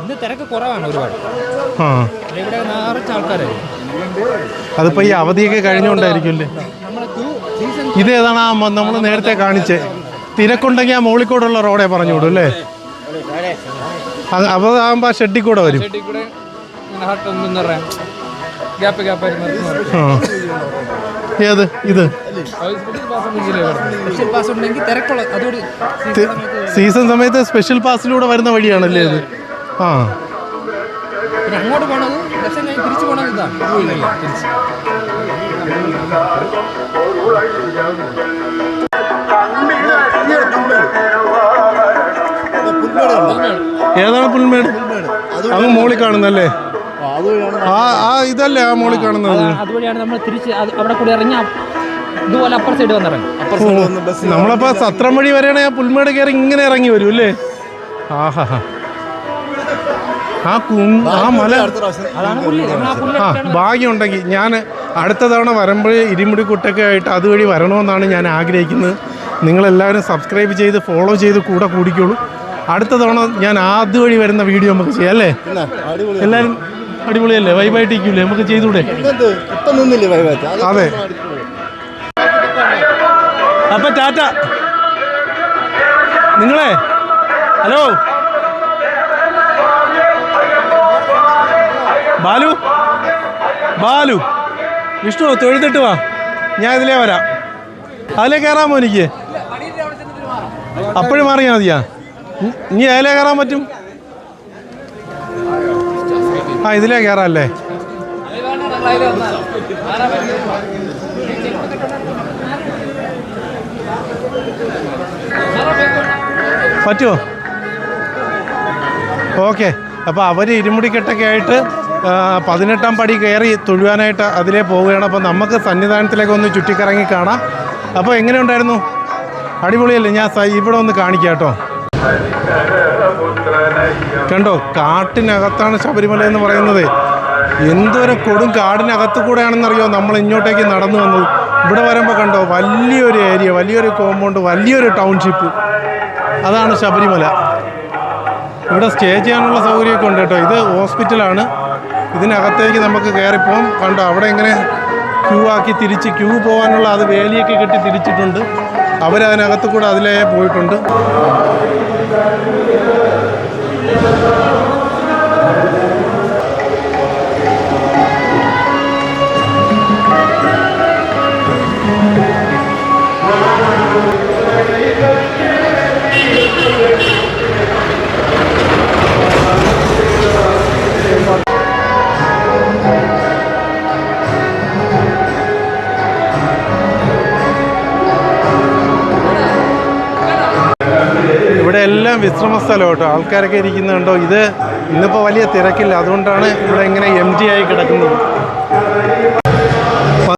ഇന്ന് തിരക്ക് കുറവാണ് ഒരുപാട്. ഇവിടെ നിറച്ച ആൾക്കാരായി. അതിപ്പോൾ ഈ അവധിയൊക്കെ കഴിഞ്ഞുകൊണ്ടായിരിക്കും അല്ലേ? നമ്മൾ ഇത് ഏതാണ് ആ നമ്മൾ നേരത്തെ കാണിച്ചേ? തിരക്കുണ്ടെങ്കിൽ ആ മോളിക്കൂടുള്ള റോഡേ പറഞ്ഞു വിടും അല്ലേ? അപ്പോൾ ആകുമ്പോൾ ആ ഷെഡിൽ കൂടെ വരും. ഏത്? ഇത്? സ്പെഷ്യൽ പാസ് ഉണ്ടെങ്കിൽ തിരക്കുള്ള അതോട് സീസൺ സമയത്ത് സ്പെഷ്യൽ പാസിലൂടെ വരുന്ന വഴിയാണല്ലേ ഇത്? ആ. പിന്നെ അങ്ങോട്ട് പോണത് ദർശനം കഴിഞ്ഞ് തിരിച്ചു പോണത് ഇതാണ്. തിരിച്ച്. ഏതാണ് പുൽമേട്? അങ്ങ് മോളി കാണുന്നല്ലേ ആ ആ ഇതല്ലേ ആ മോളി കാണുന്നത്? അതുവഴിയാണ് നമ്മൾ തിരിച്ച് അവിടെ കൂടി ഇറങ്ങി അപ്പ് ഇതുപോലെ അപ്പർ സൈഡ് വന്നിറങ്ങി നമ്മളപ്പോ സത്രം വഴി വരെയാണെങ്കിൽ ആ പുൽമേട് കയറി ഇങ്ങനെ ഇറങ്ങി വരും അല്ലേ? ആഹാ. ആ കു ആ മല. ആ ഭാഗ്യമുണ്ടെങ്കിൽ ഞാൻ അടുത്ത തവണ വരുമ്പോൾ ഇരുമുടി കുട്ടൊക്കെ ആയിട്ട് അതുവഴി വരണമെന്നാണ് ഞാൻ ആഗ്രഹിക്കുന്നത്. നിങ്ങളെല്ലാവരും സബ്സ്ക്രൈബ് ചെയ്ത് ഫോളോ ചെയ്ത് കൂടെ കൂടിക്കോളൂ. അടുത്ത തവണ ഞാൻ അതുവഴി വരുന്ന വീഡിയോ നമുക്ക് ചെയ്യാം അല്ലേ? എല്ലാവരും അടിപൊളിയല്ലേ? വൈബായിട്ടിരിക്കൂലേ നമുക്ക് ചെയ്തൂടെ ഇപ്പൊ അതെ. അപ്പൊ ടാറ്റ. നിങ്ങളെ? ഹലോ? ബാലു? ബാലു വിഷ്ണു തൊഴുതിട്ട് വാ. ഞാൻ ഇതിലേ വരാം. അതിലേ കയറാമോ എനിക്ക്? അപ്പോഴും മാറിയാ മതിയാ. ഇനി അതിലേ കയറാൻ പറ്റും? ആ ഇതിലേ കയറാം അല്ലേ പറ്റുമോ ഓക്കെ. അപ്പോൾ അവർ ഇരുമുടിക്കെട്ടൊക്കെ ആയിട്ട് പതിനെട്ടാം പടി കയറി തൊഴുവാനായിട്ട് അതിലേ പോവുകയാണ്. അപ്പോൾ നമുക്ക് സന്നിധാനത്തിലേക്ക് ഒന്ന് ചുറ്റിക്കറങ്ങി കാണാം. അപ്പോൾ എങ്ങനെയുണ്ടായിരുന്നു? അടിപൊളിയല്ലേ? ഞാൻ ഇവിടെ ഒന്ന് കാണിക്കാം കേട്ടോ. കണ്ടോ? കാട്ടിനകത്താണ് ശബരിമല എന്ന് പറയുന്നത്. എന്തോരം കൊടും കാടിനകത്ത് കൂടെയാണെന്നറിയോ? നമ്മൾ ഇങ്ങോട്ടേക്ക് നടന്നു വന്നത്. ഇവിടെ വരുമ്പോൾ കണ്ടോ? വലിയൊരു ഏരിയ വലിയൊരു കോമ്പൗണ്ട് വലിയൊരു ടൗൺഷിപ്പ് അതാണ് ശബരിമല. ഇവിടെ സ്റ്റേ ചെയ്യാനുള്ള സൗകര്യമൊക്കെ ഉണ്ട് കേട്ടോ. ഇത് ഹോസ്പിറ്റലാണ്. ഇതിനകത്തേക്ക് നമുക്ക് കയറിപ്പോവും. കണ്ടോ അവിടെ ഇങ്ങനെ ക്യൂ ആക്കി തിരിച്ച് ക്യൂ പോകാനുള്ള അത് വേലിയൊക്കെ കെട്ടി തിരിച്ചിട്ടുണ്ട്. അവരതിനകത്ത് കൂടെ അതിലേ പോയിട്ടുണ്ട്. എല്ലാം വിശ്രമ സ്ഥലം കേട്ടോ ആൾക്കാരൊക്കെ ഇരിക്കുന്നുണ്ടോ? ഇത് ഇന്നിപ്പോൾ വലിയ തിരക്കില്ല. അതുകൊണ്ടാണ് ഇവിടെ ഇങ്ങനെ എം ആയി കിടക്കുന്നത്.